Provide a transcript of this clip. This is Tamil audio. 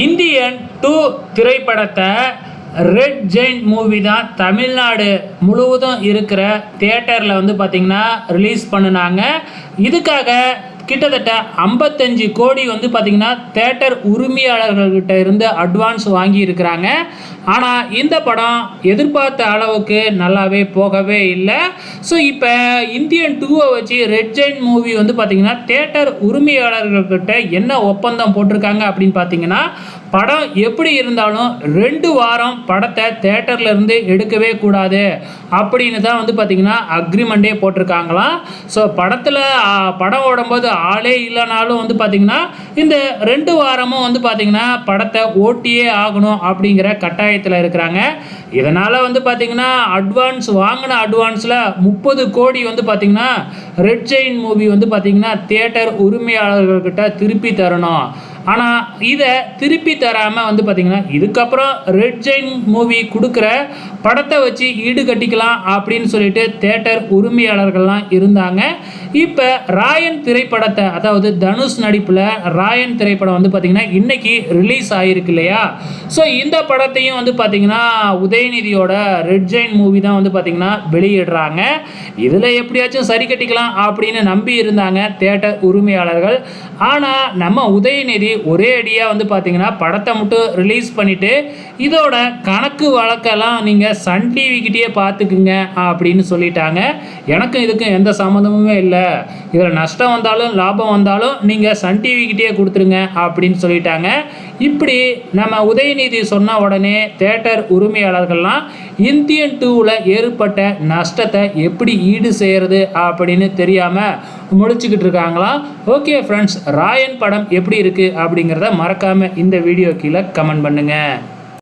இந்தியன் டூ திரைப்படத்தை ரெட் ஜெயின் மூவி தான் தமிழ்நாடு முழுவதும் இருக்கிற தியேட்டரில் வந்து பார்த்திங்கன்னா ரிலீஸ் பண்ணினாங்க. இதுக்காக கிட்டத்தட்ட ஐம்பத்தஞ்சு கோடி வந்து பார்த்திங்கன்னா தேட்டர் உரிமையாளர்கள்கிட்ட இருந்து அட்வான்ஸ் வாங்கி இருக்கிறாங்க ஆனால் இந்த படம் எதிர்பார்த்த அளவுக்கு நல்லாவே போகவே இல்லை. ஸோ இப்போ இந்தியன் டூவை வச்சு ரெட் ஜெயின் மூவி வந்து பார்த்திங்கன்னா தேட்டர் உரிமையாளர்கள்கிட்ட என்ன ஒப்பந்தம் போட்டிருக்காங்க அப்படின்னு பார்த்தீங்கன்னா படம் எப்படி இருந்தாலும் ரெண்டு வாரம் படத்தை தேட்டர்லேருந்து எடுக்கவே கூடாது அப்படின்னு தான் வந்து பார்த்திங்கன்னா அக்ரிமெண்ட்டே போட்டிருக்காங்களாம். ஸோ படத்தில் படம் ஓடும்போது ஆளே இல்லைனாலும் வந்து பார்த்திங்கன்னா இந்த ரெண்டு வாரமும் வந்து பார்த்திங்கன்னா படத்தை ஓட்டியே ஆகணும் அப்படிங்கிற கட்டாயத்தில் இருக்கிறாங்க. இதனால் வந்து பார்த்திங்கன்னா அட்வான்ஸ் வாங்கின அட்வான்ஸில் முப்பது கோடி வந்து பார்த்திங்கன்னா ரெட் செயின் மூவி வந்து பார்த்திங்கன்னா தேட்டர் உரிமையாளர்கள்கிட்ட திருப்பி தரணும். ஆனால் இதை திருப்பி தராமல் வந்து பார்த்திங்கன்னா இதுக்கப்புறம் ரெட் ஜெயின் மூவி கொடுக்குற படத்தை வச்சு ஈடு கட்டிக்கலாம் அப்படின்னு சொல்லிட்டு தேட்டர் உரிமையாளர்கள்லாம் இருந்தாங்க. இப்போ ராயன் திரைப்படத்தை அதாவது தனுஷ் நடிப்பில் ராயன் திரைப்படம் வந்து பார்த்திங்கன்னா இன்றைக்கி ரிலீஸ் ஆகிருக்கு இல்லையா? ஸோ இந்த படத்தையும் வந்து பார்த்திங்கன்னா உதயநிதியோட ரெட் ஜெயின் மூவி தான் வந்து பார்த்திங்கன்னா வெளியிடுறாங்க. இதில் எப்படியாச்சும் சரி கட்டிக்கலாம் அப்படின்னு நம்பி இருந்தாங்க தேட்டர் உரிமையாளர்கள். ஆனால் நம்ம உதயநிதி ஒரே அடியாக வந்து பார்த்திங்கன்னா படத்தை மட்டும் ரிலீஸ் பண்ணிவிட்டு இதோட கணக்கு வழக்கெல்லாம் நீங்கள் சன் டிவிக்கிட்டே பார்த்துக்குங்க அப்படின்னு சொல்லிட்டாங்க. எனக்கும் இதுக்கும் எந்த சம்மந்தமுமே இல்லை. இதில் நஷ்டம் வந்தாலும் லாபம் வந்தாலும் நீங்கள் சன் டிவிக்கிட்டே கொடுத்துருங்க அப்படின்னு சொல்லிட்டாங்க. இப்படி நம்ம உதயநிதி சொன்ன உடனே தேட்டர் உரிமையாளர்கள்லாம் இந்தியன் டூவில் ஏற்பட்ட நஷ்டத்தை எப்படி ஈடு செய்கிறது அப்படின்னு தெரியாமல் முடிச்சுக்கிட்டு இருக்காங்களாம் ஓகே ஃப்ரெண்ட்ஸ் ராயன் படம் எப்படி இருக்குது அப்படிங்கிறத மறக்காமல் இந்த வீடியோ கீழே கமெண்ட் பண்ணுங்கள்